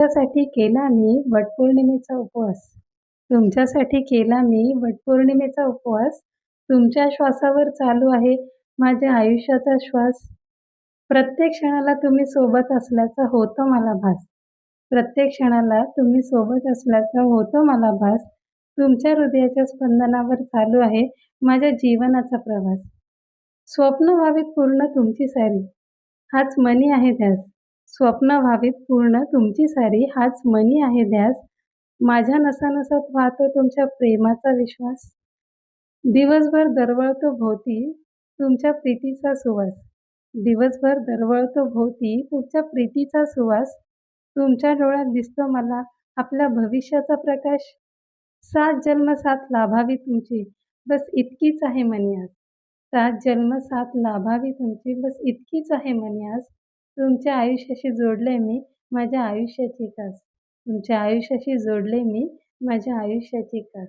तुमच्यासाठी केला मी वटपौर्णिमेचा उपवास. तुमच्यासाठी केला मी वटपौर्णिमेचा उपवास. तुमच्या श्वासावर चालू आहे माझ्या आयुष्याचा श्वास. प्रत्येक क्षणाला तुम्ही सोबत असल्याचा होतो मला भास. प्रत्येक क्षणाला तुम्ही सोबत असल्याचा होतो मला भास. तुमच्या हृदयाच्या स्पंदनावर चालू आहे माझ्या जीवनाचा प्रवास. स्वप्न व्हावीत पूर्ण तुमची सारी. हाच मनी आहे ध्यास स्वप्न व्हावीत पूर्ण तुमची सारी हाच मनी आहे ध्यास. माझ्या नसानसात वाहतो तुमच्या प्रेमाचा विश्वास. दिवसभर दरवळतो भोवती तुमच्या प्रीतीचा सुवास. दिवसभर दरवळतो भोवती तुमच्या प्रीतीचा सुवास. तुमच्या डोळ्यात दिसतो मला आपल्या भविष्याचा प्रकाश. सात जन्म सात लाभावी तुमची बस इतकीच आहे मनी सात जन्म साथ लाभावी तुमची बस इतकीच आहे मनी तुमच्या आयुष्याशी जोडले मी माझ्या आयुष्याची कास तुमच्या आयुष्याशी जोडले मी माझ्या आयुष्याची कास